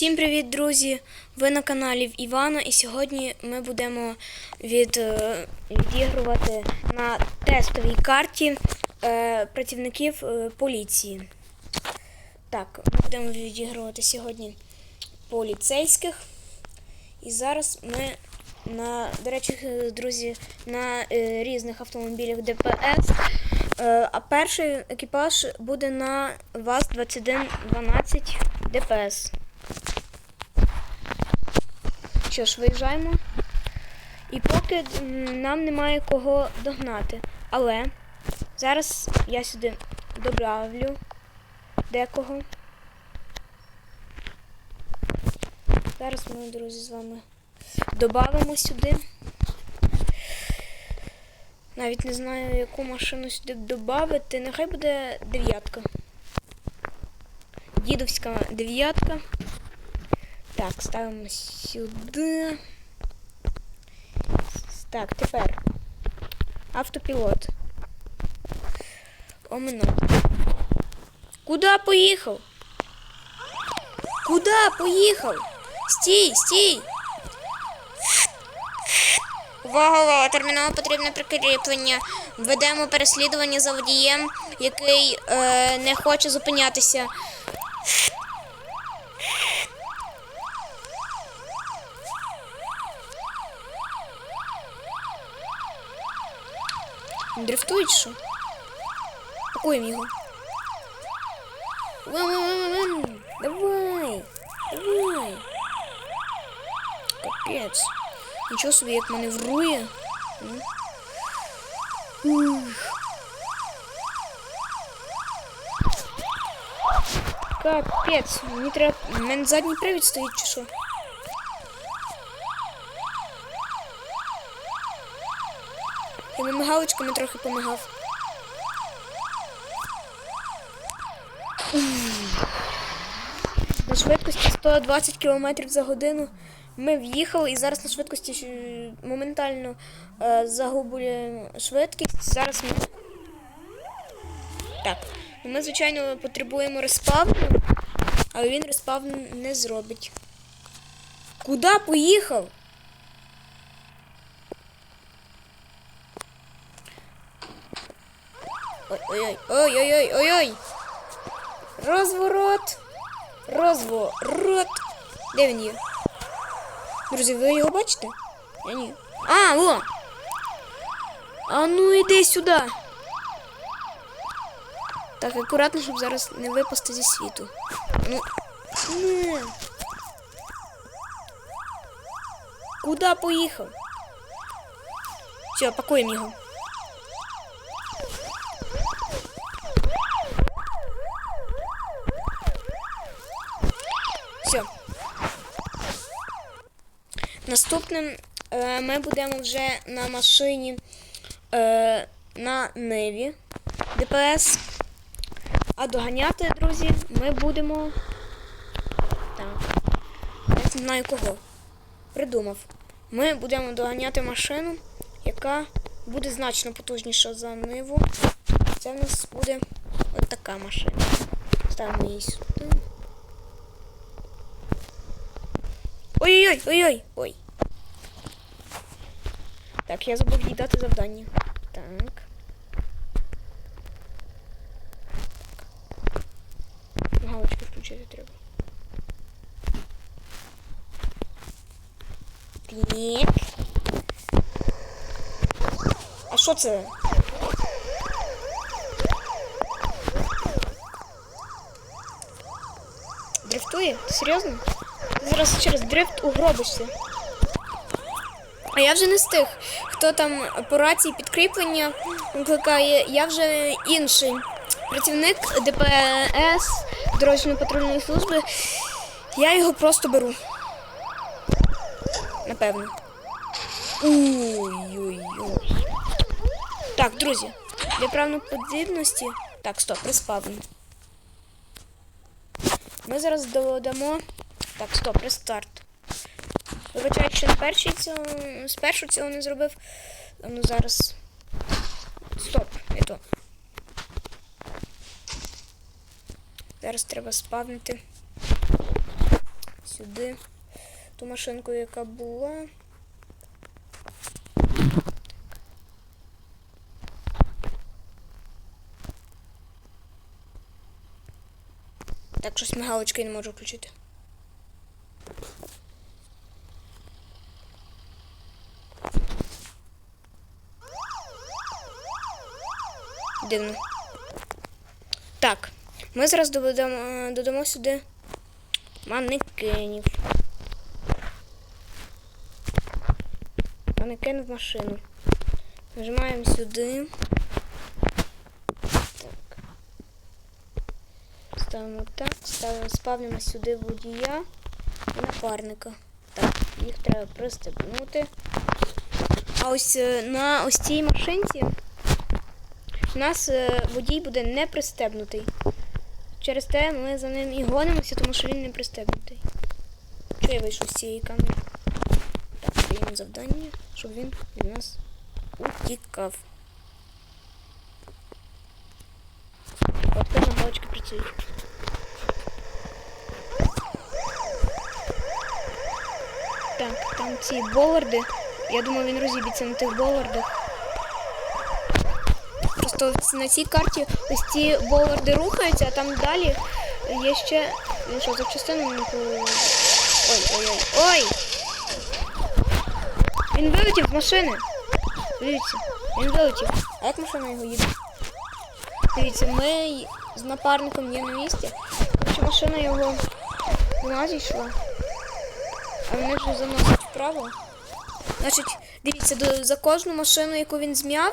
Всім привіт, друзі! Ви на каналі Івана, і сьогодні ми будемо від, е, відігрувати на тестовій карті е, працівників е, поліції. Так, ми будемо відігрувати сьогодні поліцейських. І зараз ми на, до речі, друзі, на е, різних автомобілях ДПС. Е, а перший екіпаж буде на ВАЗ-2112 ДПС. Що ж, виїжджаємо. І поки нам немає кого догнати. Але зараз я сюди добавлю декого. Зараз ми, друзі, з вами додамо сюди. Навіть не знаю, яку машину сюди додати. Нехай буде дев'ятка. Дідовська дев'ятка. Так, ставимо сюди. Так, тепер автопілот. Омино. Куда поїхав? Куда поїхав? Стій, стій! Увага! Терміново потрібне прикріплення. Ведемо переслідування за водієм, який е, не хоче зупинятися. Дрифтують що? Пакуємо його. Вин-вин-вин-вин. Давай! Давай! Капець. Нічого собі як маневрує. М. Ух. Капець, мені треба. У мене задній привід стоїть чи що? Йому мигалочками трохи помагав. На швидкості 120 км за годину ми в'їхали і зараз на швидкості е, моментально е, загублюємо швидкість. Зараз ми. Так. ну Ми, звичайно, потребуємо респавну, але він респавн не зробить. Куда поїхав? Ой-ой-ой, ой-ой-ой, ой-ой. Розворот. Розворот. Де він є? Друзі, ви його бачите? Я ні. А, во! А ну іди сюди. Так, акуратно, щоб зараз не випасти зі світу. Ну. Не. Куда поїхав? Все, пакуємо його. Все. Наступним е, ми будемо вже на машині е, на Ниві ДПС. А доганяти, друзі, ми будемо. Так. Я не знаю кого. Придумав. Ми будемо доганяти машину, яка буде значно потужніша за Ниву. Це в нас буде от така машина. Ставимо її сюди. Ой-ой-ой, ой-ой, ой. Так, я забув їй дати завдання. Так. Галочку включити треба. Так. А що це? Дрифтує? Ти серйозно? Зараз через дрифт угробишся. А я вже не з тих, хто там по рації підкріплення викликає. Я вже інший працівник ДПС дорожньої патрульної служби. Я його просто беру. Напевно. Ой-ой-ой. Так, друзі, для правноподібності. Так, стоп, приспавно. Ми зараз додамо. Так, стоп, рестарт. Вибачаю, що перший цього, спершу цього не зробив. Ну зараз. Стоп, не то. Зараз треба спавнити сюди ту машинку, яка була. Так, щось мигалочки не можу включити. Дивно. Так, ми зараз додамо, е, додамо сюди манекенів. Манекен в машину. Нажимаємо сюди. Так. Ставимо так, ставимо, спавнимо сюди водія і напарника. Так, їх треба пристебнути. А ось е, на ось цій машинці у нас е, водій буде не пристебнутий. Через те ми за ним і гонимося, тому що він не пристебнутий. Чого я вийшов з цієї камери? Так, даємо завдання, щоб він від нас утікав. От тепер галочки працюють. Так, там ці боларди. Я думаю, він розіб'ється на тих болардах. В ці- на цій карті ось ці боларди рухаються, а там далі є ще. Він що, запчастину не. Ой! Він вилетів машини. Дивіться, він вилетів. А як машина його їде? Дивіться, ми з напарником є на місці. Короче, машина його вона зійшла. А вони вже заносять вправо. Значить, дивіться, за кожну машину, яку він зм'яв,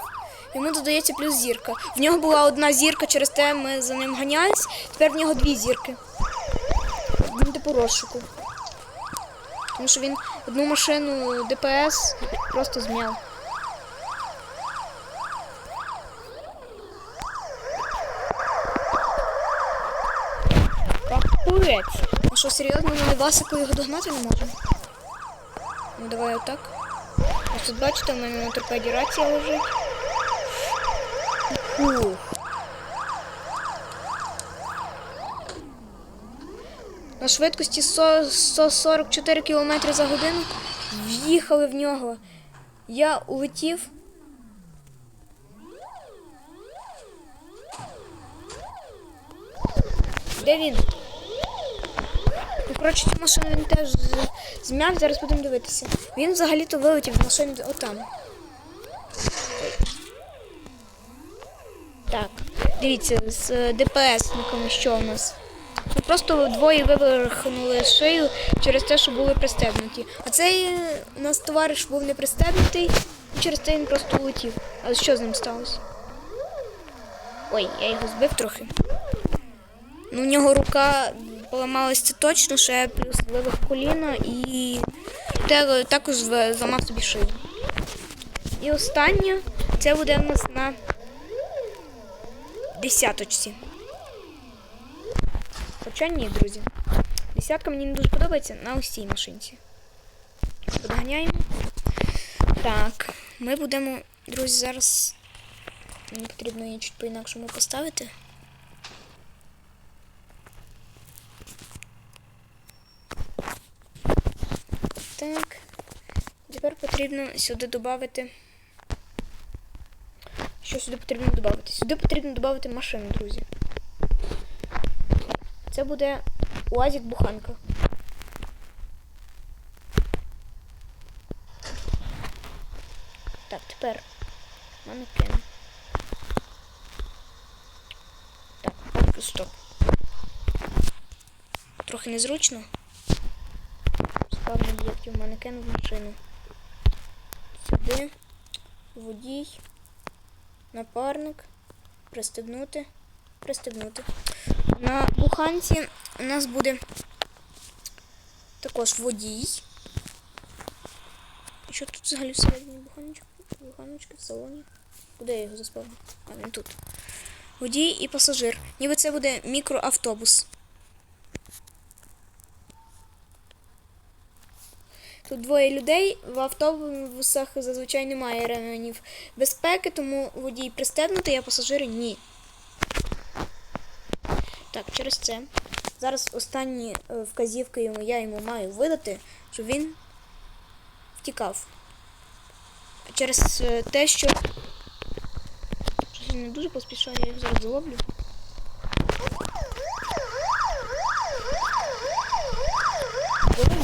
йому додається плюс зірка. В нього була одна зірка, через те ми за ним ганялись, тепер в нього дві зірки. Він типу розшуку. Тому що він одну машину ДПС просто зм'яв. Капець! А що, серйозно, ми Васику його догнати не можемо? Ну давай отак. Ось тут бачите, у мене на торпеді рація лежить. На швидкості 144 км за годину в'їхали в нього. Я улетів. Де він? Коротше, цю машину він теж змяв, зараз будемо дивитися. Він взагалі-то вилетів з машини отам. Так, дивіться, з е, ДПСниками що у нас? Просто двоє виверхнули шию через те, що були пристебнуті. А цей е, у нас товариш був не пристебнутий, і через те він просто улетів. Але що з ним сталося? Ой, я його збив трохи. Ну, у нього рука поламалась це точно, ще плюс вивих коліна і те- також зламав собі шию. І останнє це буде в нас на десяточці. Хоча ні, друзі. Десятка мені не дуже подобається на ось цій машинці. Подганяємо. Так, ми будемо, друзі, зараз. Мені потрібно її чуть по-інакшому поставити. Так. Тепер потрібно сюди додати. Що сюди потрібно додати? Сюди потрібно додати машину, друзі. Це буде УАЗик буханка. Так, тепер манекен. Так, поки стоп. Трохи незручно. Спавний об'єктів манекен в машину. Сюди. Водій. Напарник. Пристебнути. Пристебнути. На буханці у нас буде також водій. І що тут взагалі всередині буханочки? Буханочки в салоні. Куди я його заспав? А, він тут. Водій і пасажир. Ніби це буде мікроавтобус. Тут двоє людей, в автобусах зазвичай немає ременів безпеки, тому водій пристебнутий, а пасажири ні. Так, через це Зараз останні е, вказівки я йому маю видати, щоб він втікав. Через е, те, що. Щось він не дуже поспішає, я його зараз заловлю.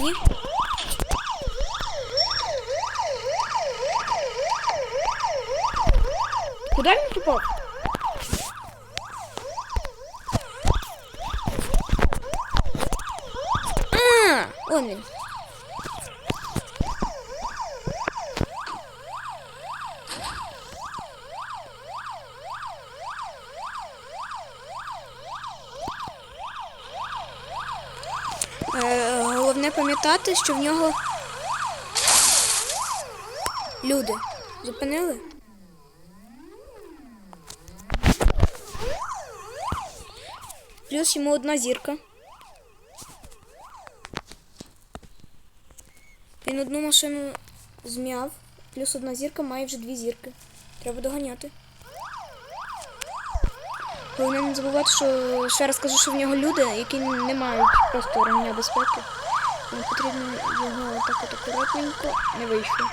Ні. Він? А. Е, головне пам'ятати, що в нього люди зупинили. Плюс йому одна зірка. Він одну машину зм'яв, плюс одна зірка має вже дві зірки. Треба доганяти. Головне не забувати, що ще раз кажу, що в нього люди, які не мають просто ремня безпеки. Тому потрібно його так от акуратненько не вийшло.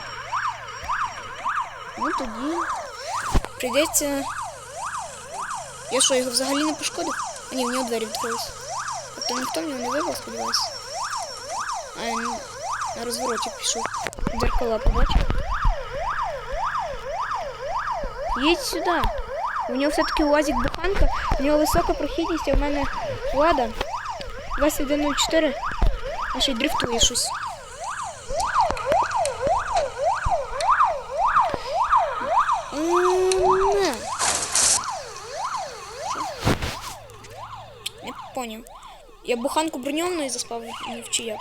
Ну тоді прийдеться. Я що, його взагалі не пошкодив? А ні, в нього двері відкрились. Тобто ніхто в нього не вибив, сподіваюся. А він на розвороті пішов. Дзеркала побачив. Їдь сюди. У нього все-таки УАЗик буханка, у нього висока прохідність, а в мене лада 2104, а ще й дрифтує щось. поняв. Я буханку броньованою заспав ні в чи як.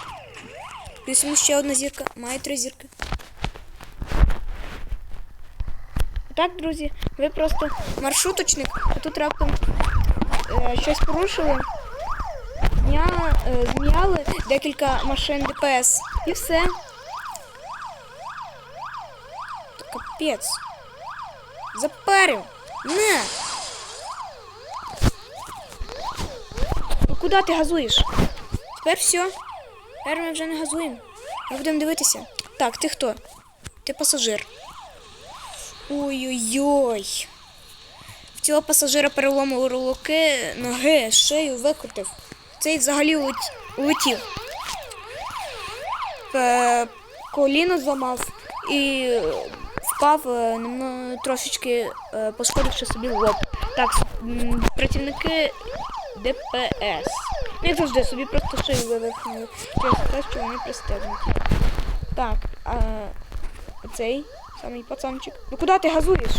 Плюс йому ще одна зірка, має три зірки. Так, друзі, ви просто маршруточник, а тут раптом е, щось порушили. Зня, е, зміяли декілька машин ДПС. І все. Та капець. Заперив. Не. Куди ти газуєш? Тепер все. Тепер ми вже не газуємо. Ми будемо дивитися. Так, ти хто? Ти пасажир. Ой-ой-ой. В цього пасажира переломили руки, ноги, шию викрутив. Цей взагалі улетів. Е, Коліно зламав і впав е, трошечки е, пошкодивши собі лоб. Так, працівники ДПС. Ну, завжди, собі просто шию вивихнули через те, що вони пристебнуті. Так, а цей самий пацанчик. Ну куди ти газуєш?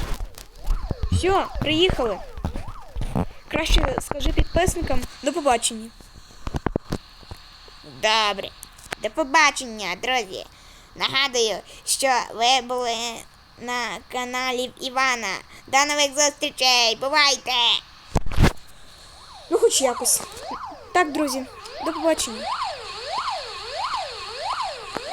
Все, приїхали. Краще скажи підписникам до побачення. Добре. До побачення, друзі. Нагадую, що ви були на каналі Івана. До нових зустрічей. Бувайте! Хоч якось. Так, друзі, до побачення.